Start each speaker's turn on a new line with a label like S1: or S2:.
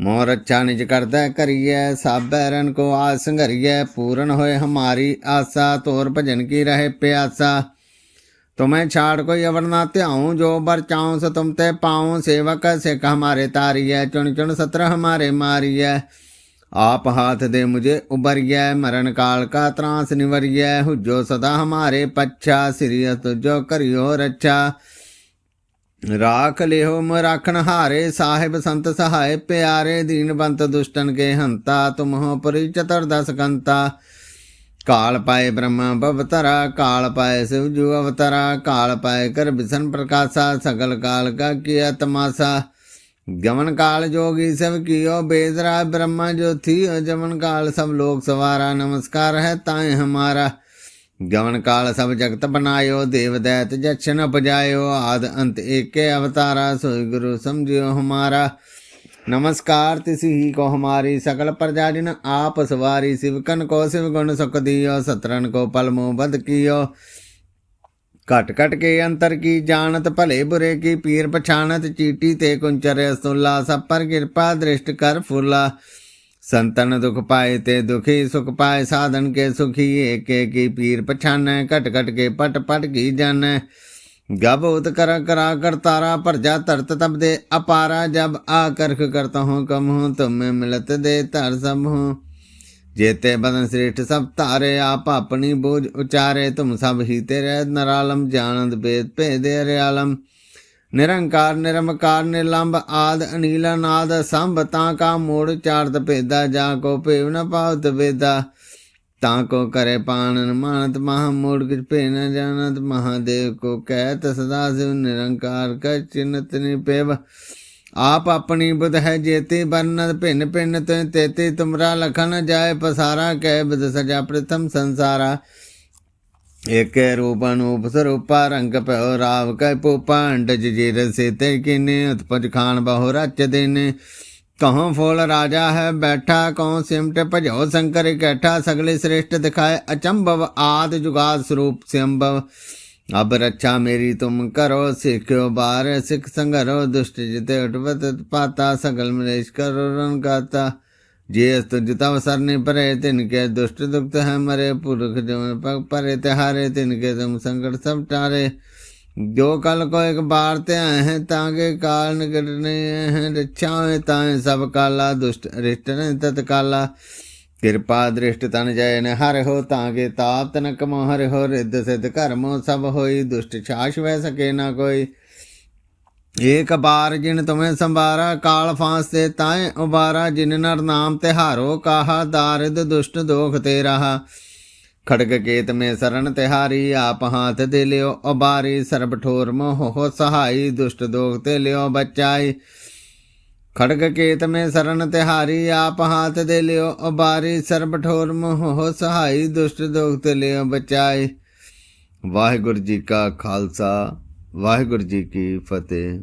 S1: ਮੋਰ ਅੱਛਾ ਨਿਜ ਕਰਦਾ ਕਰੀਐ ਸਾਬੈਰਨ ਕੋ ਆਸ ਸੰਘਰੀਐ ਪੂਰਨ ਹੋਏ ਹਮਾਰੀ ਆਸਾ ਤੋਰ ਭਜਨ ਕੀ ਰਹੇ ਪਿਆਸਾ तुम्हें छाड़ कोई अवर ना त्याऊं जो बर चाऊं सो तुम ते पाऊं सेवक सिख हमारे तारिय चुन चुन सत्र हमारे मारिय आप हाथ दे मुझे उबरिय मरण काल का त्रास निवरिय हुजो सदा हमारे पच्छा सिरियत जो करियो रच्छा ਰਾਖ ਲਿਓ ਮ ਰਾਖਣ ਹਾਰੇ ਸਾਹਿਬ ਸੰਤ ਸਹਾਇ ਪਿਆਰੇ ਦੀਨ ਬੰਤ ਦੁਸ਼ਟਨ ਕੇ ਹੰਤਾ ਤੁਮਹੁ ਪਰੀ ਚਤਰ ਦਸ ਕੰਤਾ ਕਾਲ ਪਾਏ ਬ੍ਰਹਮਾ ਬਵਤਰਾ ਕਾਲ ਪਾਏ ਸਿਵ ਜੂ ਅਵਤਰਾ ਕਾਲ ਪਾਏ ਕਰ ਬਿਸ਼ਨ ਪ੍ਰਕਾਸ਼ਾ ਸਗਲ ਕਾਲ ਕਾ ਕੀਆ ਤਮਾਸਾ ਗਮਨ ਕਾਲ ਜੋਗੀ ਸਭ ਕੀਓ ਬੇਦਰਾ ब्रह्मा जो थी जमन काल सब लोग सवारा नमस्कार है ताए हमारा ਗਮਨ ਕਾਲ ਸਭ ਜਗਤ ਬਨਾਇਓ ਦੇਵ ਦੈਤ ਜਛਨ ਉਪਜਾਇਓ, ਆਦ ਅੰਤ ਏਕੇ ਅਵਤਾਰਾ ਸੋਇ ਗੁਰੂ ਸਮਝਿਓ ਹਮਾਰਾ। ਨਮਸਕਾਰ, ਤਿਸ ਹੀ ਕੋ ਹਮਾਰੀ ਸਕਲ ਪ੍ਰਜਾ, ਜਿਨ ਆਪ ਸਵਾਰੀ ਸਿਵਕਨ ਕੋ ਸਿਵ ਗੁਣ ਸੁਖ ਦਿਓ ਸਤਰਨ ਕੋ ਪਲ ਮੋ ਬਦ ਕੀਓ। ਘਟ ਘਟ ਕੇ ਅੰਤਰ ਕੀ ਜਾਣਤ, ਭਲੇ ਬੁਰੇ ਕੀ ਪੀਰ ਪਛਾਣਤ, ਚੀਟੀ ਤੇ ਕੁੰਚਰ ਸੁਲਾ ਸਭ ਪਰ ਕਿਰਪਾ ਦ੍ਰਿਸ਼ਟ ਕਰ ਫੁੱਲਾ। ਸੰਤਨ ਦੁਖ ਪਾਏ ਤੇ ਦੁਖੀ ਸੁਖ ਪਾਏ, ਸਾਧਨ ਕੇ ਸੁਖੀ, ਏਕ ਏਕੀ ਪੀਰ ਪਛਾਨੈ, ਘਟ ਘਟ ਕੇ ਪਟ ਪਟ ਕੀ ਜਾਣੈ। ਗਬ ਉਤ ਕਰ ਕਰਾ ਕਰਤਾਰਾ ਭਰਜਾ ਤਰਤ ਤਬ ਦੇ ਅਪਾਰਾ, ਜਬ ਆ ਕਰਖ ਕਰਤਾ ਹੂੰ ਕਮ ਹੂੰ ਤੁਮੇ ਮਿਲਤ ਦੇ ਧਰ ਸਭ। ਹੂੰ ਜੇਤੇ ਬਦਨ ਸ੍ਰੇਸ਼ਟ ਸਭ ਧਾਰੇ, ਆਪ ਆਪਣੀ ਬੋਝ ਉਚਾਰੇ, ਤੁਮ ਸਭ ਹੀ ਤੇਰੇ ਨਰਾਲਮ, ਜਾਣਦ ਬੇਦ ਭੇਦੇ ਰਿਆਲਮ ਨਿਰੰਕਾਰ, ਨਿਰਮਕਾਰ ਨਿਲੰਬ ਆਦ, ਅਨੀਲਾ ਨਾਦ ਸੰਭ, ਤਾਂ ਕਾ ਮੂੜ ਚਾਰਤ ਭੇਦਾ, ਜਾ ਕੋ ਭੇਵ ਨ ਪਾਉਤ ਵੇਦਾ। ਤਾਂ ਕੋ ਕਰੇ ਪਾਣਨ ਮਾਨਤ ਮਹਾ ਮੂੜ ਕਿਛ ਭੇ ਨ ਜਾਣਤ ਮਹਾਦੇਵ ਕੋ ਕਹਿਤ, ਸਦਾ ਸਿਵ ਨਿਰੰਕਾਰ ਕਾ ਚਿੰਤ ਨਿ ਪੇਵ। ਆਪ ਆਪਣੀ ਬੁਧ ਹੈ ਜੇਤੇ ਬਰਨਤ ਭਿੰਨ ਭਿੰਨ ਤੇ ਤੇਤੇ ਤੁਮਰਾ ਲਖਨ ਜਾਏ ਪਸਾਰਾ, ਕਹਿ ਬਦ ਸਜਾ ਪ੍ਰਥਮ ਸੰਸਾਰਾ। ਏਕੈ ਰੂਪ ਅਨੂਪ ਸਰੂਪਾ ਰੰਗ ਭਇਓ ਰਾਵ ਕੈ ਪੂਪਾਂਡ ਜਜੀਰ ਸੇ ਤੇ ਕਿਨੇ, ਉਤਪਜ ਖਾਨ ਬਹੁ ਰਚ ਦਿਨ। ਕਹਉ ਫੋਲ ਰਾਜਾ ਹੈ ਬੈਠਾ ਕਉ ਸਿਮਟ ਭਜੋ ਸ਼ੰਕਰ ਇਕੱਠਾ ਸਗਲੇ ਸ੍ਰੇਸ਼ਟ ਦਿਖਾਏ ਅਚੰਭਵ ਆਦ ਜੁਗਾਦ ਸਰੂਪ ਸਿਮਭਵ ਅਬ ਰੱਛਾ ਮੇਰੀ ਤੁਮ ਕਰੋ, ਸਿੱਖਿਓ ਬਾਰ ਸਿੱਖ ਸੰਗਰੋ ਦੁਸ਼ਟ ਜਿਤੇ ਉਟਵਤ ਪਾਤਾ, ਸਗਲ ਮਲੇਸ਼ ਕਰੋ ਰਣ ਗਾਤਾ। ਜੇ ਅਸਤ ਜਿਤਾ ਵਸਰ ਨੇ ਪਰੇ, ਤਿਨ ਕੇ ਦੁਸ਼ਟ ਦੁਖਤ ਹੈ ਮਰੇ, ਪੁਰਖ ਜਿਵੇਂ ਪਗ ਪਰੇ ਤੇ ਹਾਰੇ ਤਿਨ ਕੇ ਤੁਮ ਸੰਕਟ ਸਭ ਟਾਰੇ। ਜੋ ਕਲ ਕੋ ਇੱਕ ਬਾਰ ਤੇ ਆਏ ਹੈ, ਤਾਂ ਕੇ ਕਾਲ ਨਿਕਟਨੇ ਹੈ ਰਛਾਵੇਂ ਤਾਂ ਸਭ ਕਾਲਾ, ਦੁਸ਼ਟ ਰਿਸ਼ਟ ਨੇ ਤਤਕਾਲਾ। ਕਿਰਪਾ ਦ੍ਰਿਸ਼ਟ ਤਨ ਜੈ ਨ ਹਰ ਹੋ, ਤਾਂ ਕੇ ਤਾਪ ਤਨ ਕਮ ਹਰ ਹੋ, ਰਿੱਧ ਸਿਧ ਕਰਮੋ ਸਭ ਹੋਈ, ਦੁਸ਼ਟ ਛਾਸ਼ ਵੈ ਸਕੇ ਨਾ ਕੋਈ। ਏਕ ਬਾਰ ਜਿਨ ਤੁਮੇ ਸੰਭਾਰਾ, ਕਾਲ ਫਾਂਸ ਤੇ ਤਾਏ ਉਬਾਰਾ, ਜਿਨ ਨਰ ਨਾਮ ਤਿਹਾਰੋ ਕਾਹਾ, ਦਾਰਿਦ ਦੁਸ਼ਟ ਦੋਖ ਤੇ ਰਹਾ। ਖੜਗ ਕੇਤ ਮੇ ਸਰਣ ਤਿਹਾਰੀ ਆਪ ਹਾਥ ਦੇ ਲਿਓ ਉਬਾਰੀ, ਸਰਬ ਠੋਰ ਮੋਹ ਸਹਾਈ, ਦੁਸ਼ਟ ਦੋਖ ਤੇ ਲਿਓ ਬਚਾਈ। ਖੜਗ ਕੇਤ ਮੇ ਸਰਨ ਤਿਹਾਰੀ ਆਪ ਹਾਥ ਦੇ ਲਿਓ ਉਬਾਰੀ, ਸਰਬ ਠੋਰ ਮੋਹ ਸਹਾਈ, ਦੁਸ਼ਟ ਦੋਖ ਤੇ ਲਿਓ ਬਚਾਈ। ਵਾਹਿਗੁਰੂ ਜੀ ਕਾ ਖਾਲਸਾ। ਵਾਹਿਗੁਰੂ ਜੀ ਕੀ ਫਤਿਹ।